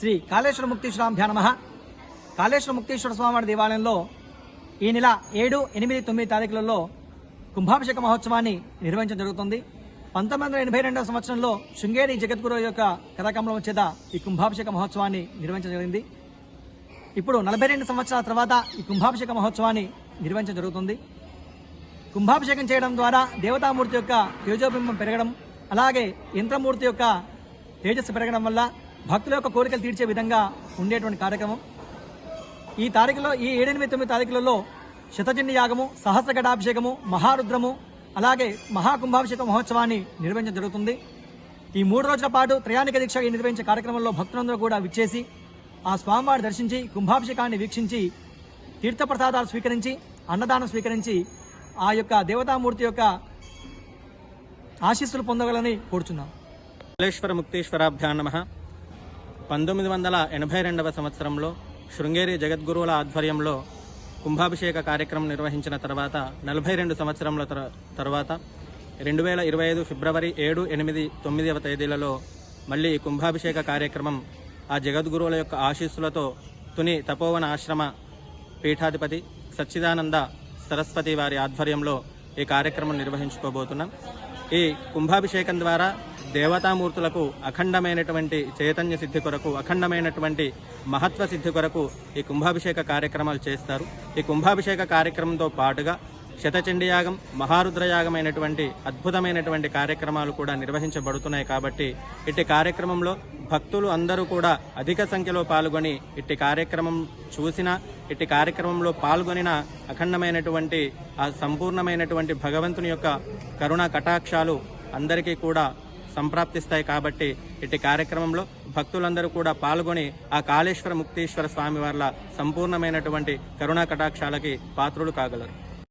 శ్రీ కాళేశ్వర ముక్తీశ్వరాభ్యా నమ. కాళేశ్వర ముక్తీశ్వర స్వామివారి దేవాలయంలో ఈ నెల ఏడు ఎనిమిది తొమ్మిది తారీఖులలో కుంభాభిషేక మహోత్సవాన్ని నిర్వహించడం జరుగుతుంది. పంతొమ్మిది వందల ఎనభై రెండవ సంవత్సరంలో శృంగేరి జగద్గురు యొక్క కథాకమలం చేత ఈ కుంభాభిషేక మహోత్సవాన్ని నిర్వహించడం జరిగింది. ఇప్పుడు నలభై రెండు సంవత్సరాల తర్వాత ఈ కుంభాభిషేక మహోత్సవాన్ని నిర్వహించడం జరుగుతుంది. కుంభాభిషేకం చేయడం ద్వారా దేవతామూర్తి యొక్క తేజోబింబం పెరగడం అలాగే యంత్రమూర్తి యొక్క తేజస్సు పెరగడం వల్ల భక్తుల యొక్క కోరికలు తీర్చే విధంగా ఉండేటువంటి కార్యక్రమం. ఈ తారీఖులో ఈ ఏడెనిమిది తొమ్మిది తారీఖులలో శతజన్య యాగము సహస్ర గడాభిషేకము మహారుద్రము అలాగే మహాకుంభాభిషేక మహోత్సవాన్ని నిర్వహించడం జరుగుతుంది. ఈ మూడు రోజుల పాటు త్రయాణిక దీక్ష నిర్వహించే కార్యక్రమంలో భక్తులందరూ కూడా విచ్చేసి ఆ స్వామివారిని దర్శించి కుంభాభిషేకాన్ని వీక్షించి తీర్థప్రసాదాలు స్వీకరించి అన్నదానం స్వీకరించి ఆ యొక్క దేవతామూర్తి యొక్క ఆశీస్సులు పొందగలని కోరుచున్నాం. కాళేశ్వర ముక్తేశ్వరాభ్యా నమ. పంతొమ్మిది వందల ఎనభై రెండవ సంవత్సరంలో శృంగేరి జగద్గురువుల ఆధ్వర్యంలో కుంభాభిషేక కార్యక్రమం నిర్వహించిన తర్వాత నలభై రెండు సంవత్సరముల తర్వాత రెండు వేల ఇరవై ఐదు ఫిబ్రవరి ఏడు ఎనిమిది తొమ్మిదవ తేదీలలో మళ్ళీ కుంభాభిషేక కార్యక్రమం ఆ జగద్గురువుల యొక్క ఆశీస్సులతో తుని తపోవన ఆశ్రమ పీఠాధిపతి సచ్చిదానంద సరస్వతి వారి ఆధ్వర్యంలో ఈ కార్యక్రమం నిర్వహించుకోబోతున్నాం. ఈ కుంభాభిషేకం ద్వారా దేవతామూర్తులకు అఖండమైనటువంటి చైతన్య సిద్ధి కొరకు అఖండమైనటువంటి మహత్వ సిద్ధి కొరకు ఈ కుంభాభిషేక కార్యక్రమాలు చేస్తారు. ఈ కుంభాభిషేక కార్యక్రమంతో పాటుగా శతచండీయాగం మహారుద్రయాగమైనటువంటి అద్భుతమైనటువంటి కార్యక్రమాలు కూడా నిర్వహించబడుతున్నాయి కాబట్టి ఇట్టి కార్యక్రమంలో భక్తులు అందరూ కూడా అధిక సంఖ్యలో పాల్గొని ఇట్టి కార్యక్రమం చూసిన ఇట్టి కార్యక్రమంలో పాల్గొనిన అఖండమైనటువంటి ఆ సంపూర్ణమైనటువంటి భగవంతుని యొక్క కరుణా కటాక్షాలు అందరికీ కూడా సంప్రాప్తిస్తాయి కాబట్టి ఇట్టి కార్యక్రమంలో భక్తులందరూ కూడా పాల్గొని ఆ కాళేశ్వర ముక్తేశ్వర స్వామి వార్ల సంపూర్ణమైనటువంటి కరుణా కటాక్షాలకి పాత్రులు కాగలరు.